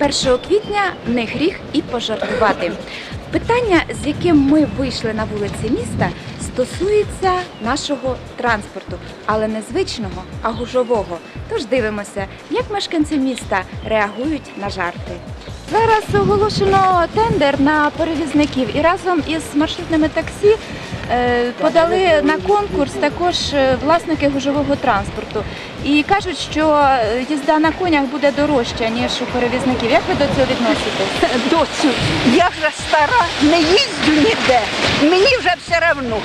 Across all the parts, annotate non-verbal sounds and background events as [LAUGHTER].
1 квітня не гріх і пожартувати. Питання, з яким ми вийшли на вулиці міста, стосується нашого транспорту, але не звичного, а гужового. Тож дивимося, як мешканці міста реагують на жарти. Зараз оголошено тендер на перевізників і разом із маршрутними таксі подали на конкурс також е, власники гужового транспорту. І кажуть, що е, їзда на конях буде дорожча, ніж у перевізників. Як ви до цього відноситесь? Доцю, я вже стара, не їздю ніде. Мені вже все одно.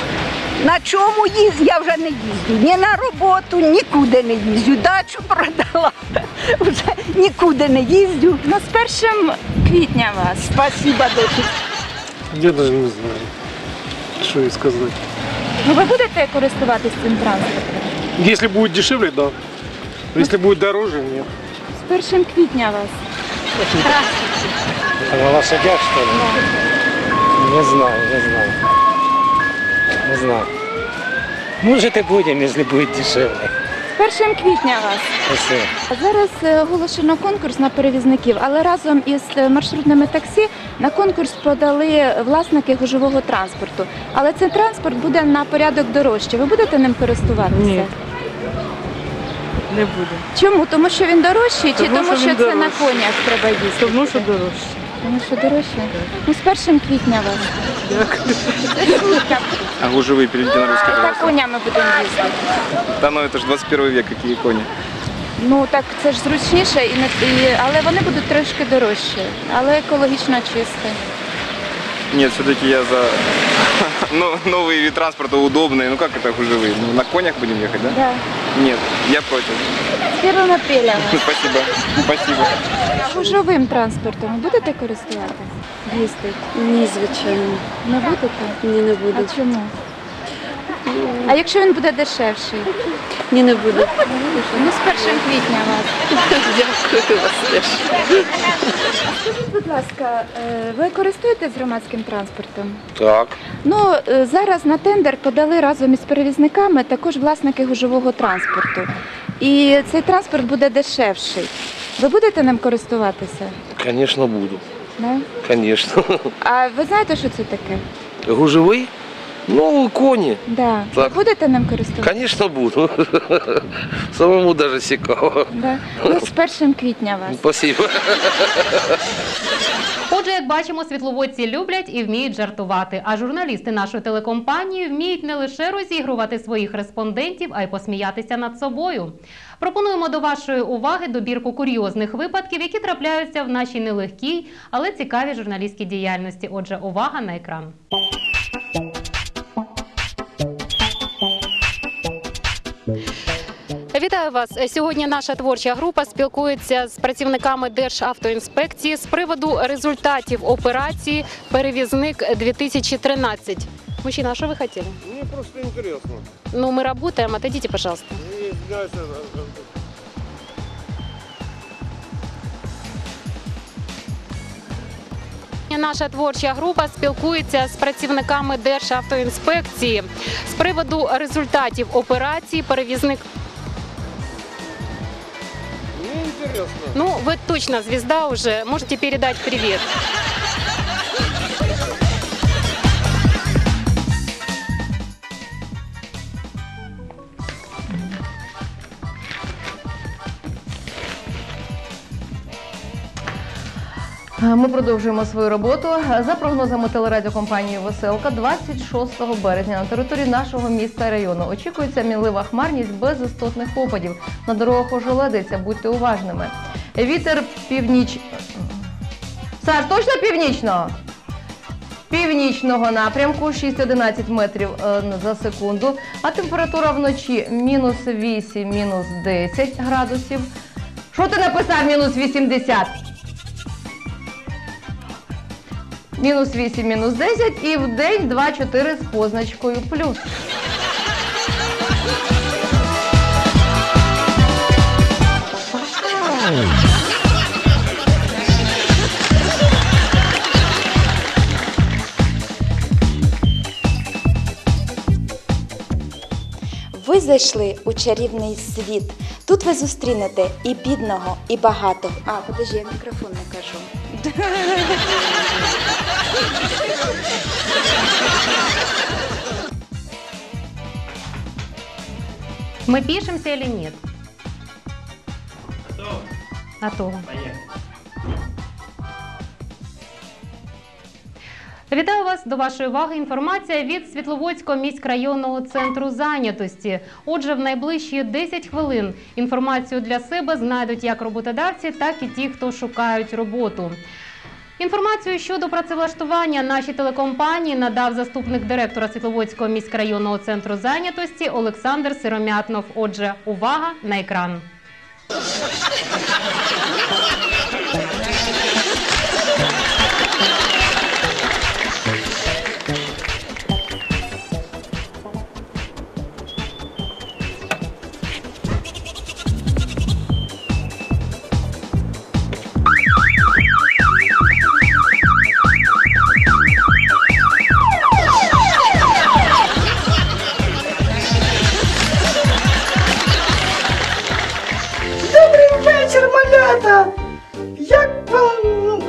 На чому їздю, я вже не їздю. Ні на роботу, нікуди не їздю. Дачу продала, [LAUGHS] вже нікуди не їздю. Ну, з першим квітня вас. Спасіба, доцю. Я даже не знаю, что і сказати. Ну ви будете користуватись цим транспортом? Якщо буде дешевле, да. Якщо буде дороже, ні. З першим квітня вас. На лошадях, що ли? Не знаю, не знаю. Не знаю. Может и будем, если будет дешевле. Першим квітня вас. Спасибо. Зараз е, оголошено конкурс на перевізників, але разом із е, маршрутними таксі на конкурс подали власники гужового транспорту. Але цей транспорт буде на порядок дорожче. Ви будете ним користуватися? Ні. Не буде. Чому? Тому що він дорожчий, чи Тому тому, що що, це на конях треба їздити? Тому що дорожче. Тому що дорожче. Ну, з першим квітня вас. А гужевые перейдите на русский, За пожалуйста. конями будемо їздити. Да ну это же 21 век, какие кони. Ну так це ж зручніше, і не і, але вони будуть трошки дорожчі, але екологічно чисте. Нет, все-таки я за [LAUGHS] ну, новый вид транспорта удобный. Ну как это гужевые? Ну, на конях будем ехать, да? Да. Нет, я против. З 1 апреля. [LAUGHS] Спасибо. Спасибо. Гужовим транспортом будете користуватися? Їздити? Ні, звичайно. Не будете? Ні, не буду. А чому? А якщо він буде дешевший? Ні, не буду. Ну, з 1 квітня вас. Дякую вас теж. Скажіть, будь ласка, е, ви користуєтесь громадським транспортом? Так. Ну, е, зараз на тендер подали разом із перевізниками також власники гужового транспорту. І цей транспорт буде дешевший. Ви будете ним користуватися? Конечно, буду. Да? Конечно. А ви знаєте, що це таке? Гужевый? Ну, кони. Да. Так. Будете ним користуватися? Конечно, буду. [LAUGHS] Самому даже цікаво. Да. Ну, з 1 квітня вас. Спасибо. Отже, як бачимо, світловодці люблять і вміють жартувати. А журналісти нашої телекомпанії вміють не лише розігрувати своїх респондентів, а й посміятися над собою. Пропонуємо до вашої уваги добірку курйозних випадків, які трапляються в нашій нелегкій, але цікавій журналістській діяльності. Отже, увага на екран. Вітаю вас. Сьогодні наша творча група спілкується з працівниками Державтоінспекції з приводу результатів операції Перевізник 2013. Мужчина, а что вы хотели? Мне просто интересно. Ну, мы работаем, отойдите, пожалуйста. Мне извиняюсь, Наша творча група спілкується з працівниками Державтоінспекції з приводу результатів операції Перевізник. Интересно. Ну, вы точно звезда уже, можете передать привет. Ми продовжуємо свою роботу. За прогнозами телерадіокомпанії Веселка, 26 березня на території нашого міста району очікується мінлива хмарність без істотних опадів. На дорогах ожеледиться, будьте уважними. Вітер північ. Саш, точно північного? Північного напрямку 6-11 метрів е, за секунду, а температура вночі мінус 8, мінус 10 градусів. Що ти написав мінус 80? Мінус 8, мінус 10 і в день 2-4 з позначкою плюс. Ви зайшли у чарівний світ. Тут ви зустрінете і бідного, і багатого. А, подожди, я мікрофон не кажу. Мы пишемся или нет? Готово. Вітаю вас до вашої уваги. Інформація від Світловодського міськрайонного центру зайнятості. Отже, в найближчі 10 хвилин інформацію для себе знайдуть як роботодавці, так і ті, хто шукають роботу. Інформацію щодо працевлаштування нашій телекомпанії надав заступник директора Світловодського міськрайонного центру зайнятості Олександр Сиромятнов. Отже, увага на екран. Вечір! Як вам?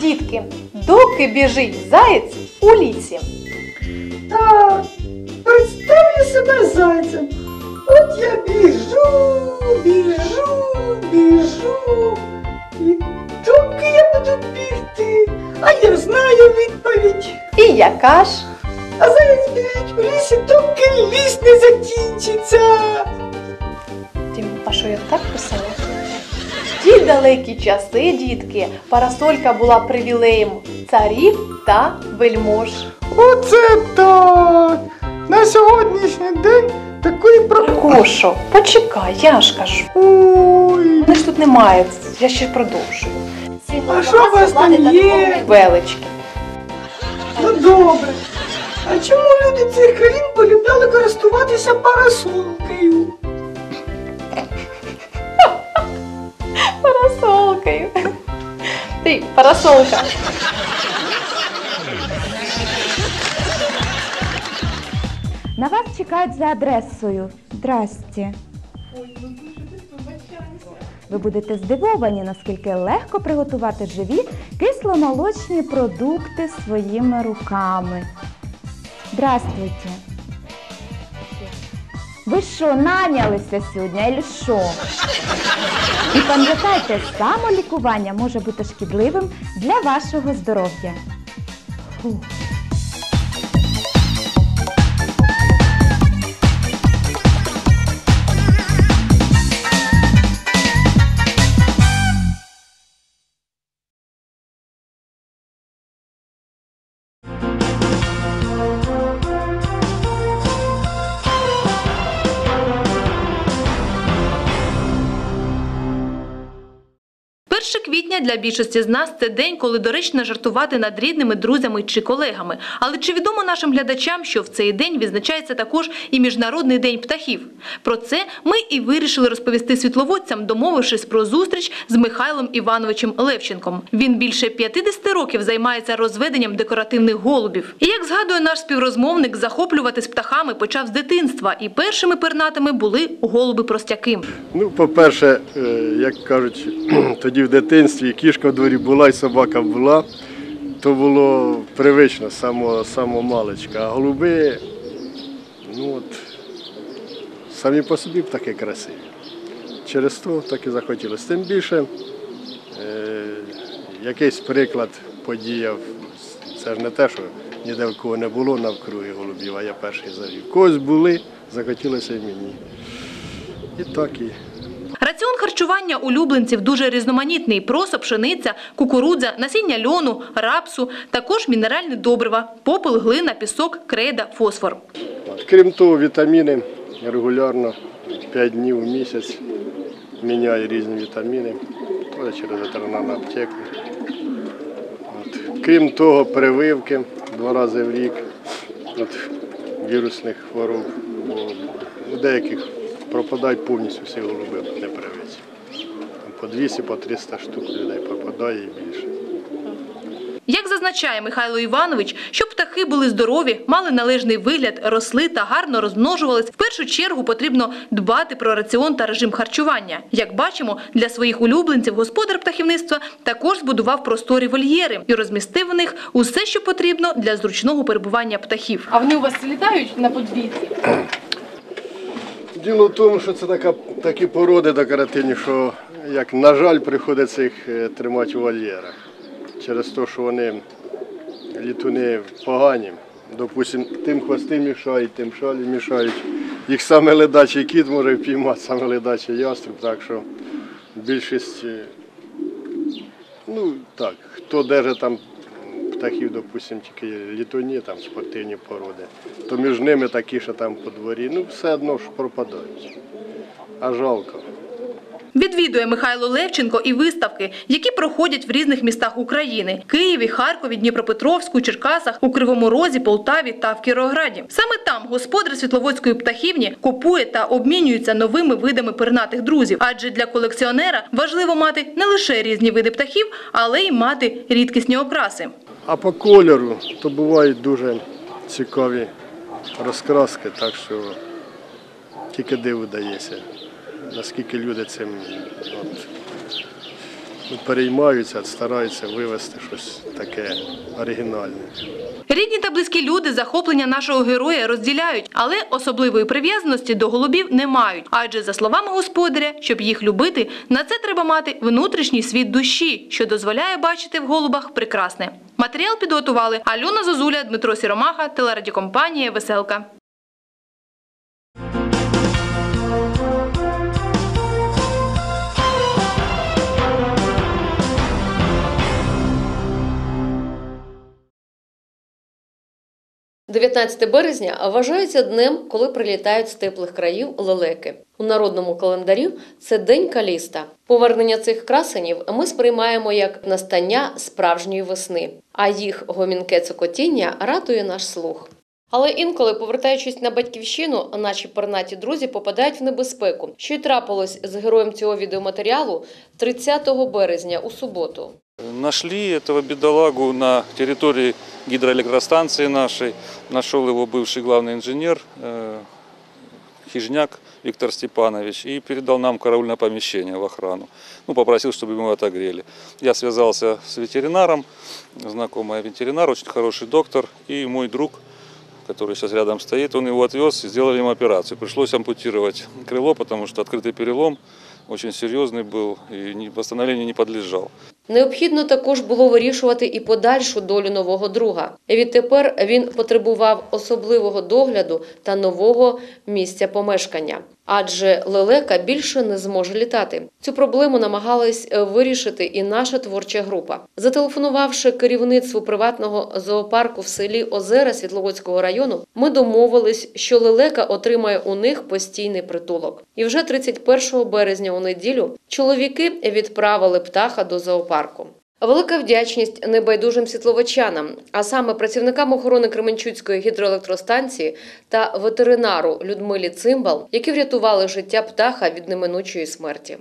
Дітки, доки біжить заєць у лісі. Так, представлю себе зайцем. От я біжу, біжу, біжу. І доки я буду бігти, а я знаю відповідь. І яка ж? А біжить у лісі, доки ліс не закінчиться. Тім, а що я так писала? Ті далекі часи, дітки, парасолька була привілеєм царів та вельмож. Оце так! На сьогоднішній день такої про. Кошо, почекай, я ж кажу. Ой, Мене ж тут немає, я ще продовжую. а що у вас там є? Велички. Ну добре. А чому люди цих країн полюбляли користуватися парасолкою? [LAUGHS] Парасолкою. Ти, парасолка. На вас чекають за адресою. Здрасте. Ви будете здивовані, наскільки легко приготувати живі кисломолочні продукти своїми руками. Здравствуйте. Ви що, нанялися сьогодні, або що? І пам'ятайте, самолікування може бути шкідливим для вашого здоров'я. Фу. Перше квітня для більшості з нас це день, коли доречно жартувати над рідними, друзями чи колегами. Але чи відомо нашим глядачам, що в цей день відзначається також і Міжнародний день птахів? Про це ми і вирішили розповісти світловодцям, домовившись про зустріч з Михайлом Івановичем Левченком. Він більше 50 років займається розведенням декоративних голубів. І як згадує наш співрозмовник, захоплюватись птахами почав з дитинства, і першими пернатими були голуби-простяки. Ну, по-перше, е, як кажуть, [CLEARS THROAT] тоді в дитинстві кішка в дворі була і собака була, то було привично, само, само маличка. А голуби, ну от, самі по собі птахи красиві. Через то так і захотілося. Тим більше, е, якийсь приклад подіяв. Це ж не те, що ніде в кого не було навкруги голубів, а я перший завів. Когось були, захотілося і мені. І так і. Раціон харчування улюбленців дуже різноманітний: просо, пшениця, кукурудза, насіння льону, рапсу, також мінеральні добрива, попел, глина, пісок, крейда, фосфор. Крім того, вітаміни регулярно 5 днів в місяць міняю різні вітаміни через ветеринарну аптеку. Крім того, прививки два рази в рік від вірусних хвороб. У деяких пропадають повністю всі голуби не привиті. По 200, по 300 штук людей пропадає і більше. Як зазначає Михайло Іванович, щоб птахи були здорові, мали належний вигляд, росли та гарно розмножувались, в першу чергу потрібно дбати про раціон та режим харчування. Як бачимо, для своїх улюбленців господар птахівництва також збудував просторі вольєри і розмістив в них усе, що потрібно для зручного перебування птахів. А вони у вас літають на подвір'ї? Діло в тому, що це така, такі породи декоративні, що, як на жаль, приходиться їх е, тримати у вольєрах. Через те, що вони літуни погані. Допустим, тим хвости мішають, тим шалі мішають. Їх саме ледачий кіт може впіймати, саме ледачий ястреб, так що більшість, е, ну так, хто держить там птахів, допустим, тільки літуні, там спортивні породи, то між ними такі, що там по дворі, ну все одно ж пропадають. А жалко. Відвідує Михайло Левченко і виставки, які проходять в різних містах України: Києві, Харкові, Дніпропетровську, Черкасах, у Кривому Розі, Полтаві та в Кіровограді. Саме там господар Світловодської птахівні купує та обмінюється новими видами пернатих друзів. Адже для колекціонера важливо мати не лише різні види птахів, але й мати рідкісні окраси. А по кольору то бувають дуже цікаві розкраски, так що тільки диву дається, наскільки люди цим от, переймаються, стараються вивести щось таке оригінальне. Рідні та близькі люди захоплення нашого героя розділяють, але особливої прив'язаності до голубів не мають. Адже, за словами господаря, щоб їх любити, на це треба мати внутрішній світ душі, що дозволяє бачити в голубах прекрасне. Матеріал підготували Альона Зозуля, Дмитро Сіромаха, телерадіокомпанія Веселка. – 19 березня вважається днем, коли прилітають з теплих країв лелеки. У народному календарі це День Каліста. Повернення цих красенів ми сприймаємо як настання справжньої весни, а їх гомінке цокотіння радує наш слух. Але інколи, повертаючись на батьківщину, наші пернаті друзі попадають в небезпеку, що й трапилось з героєм цього відеоматеріалу 30 березня у суботу. Нашли этого бедолагу на территории гидроэлектростанции нашей. Нашел его бывший главный инженер э, Хижняк Виктор Степанович и передал нам караульное помещение в охрану. Ну, попросил, чтобы мы отогрели. Я связался с ветеринаром, знакомый ветеринар, очень хороший доктор, и мой друг, который сейчас рядом стоит, он его отвез и сделали ему операцию. Пришлось ампутировать крыло, потому что открытый перелом очень серьезный был и восстановлению не подлежал. Необхідно також було вирішувати і подальшу долю нового друга. Відтепер він потребував особливого догляду та нового місця помешкання. Адже лелека більше не зможе літати. Цю проблему намагалась е, вирішити і наша творча група. Зателефонувавши керівництву приватного зоопарку в селі Озера Світловодського району, ми домовились, що лелека отримає у них постійний притулок. І вже 31 березня у неділю чоловіки відправили птаха до зоопарку. Велика вдячність небайдужим світловичанам, а саме працівникам охорони Кременчуцької гідроелектростанції та ветеринару Людмилі Цимбал, які врятували життя птаха від неминучої смерті.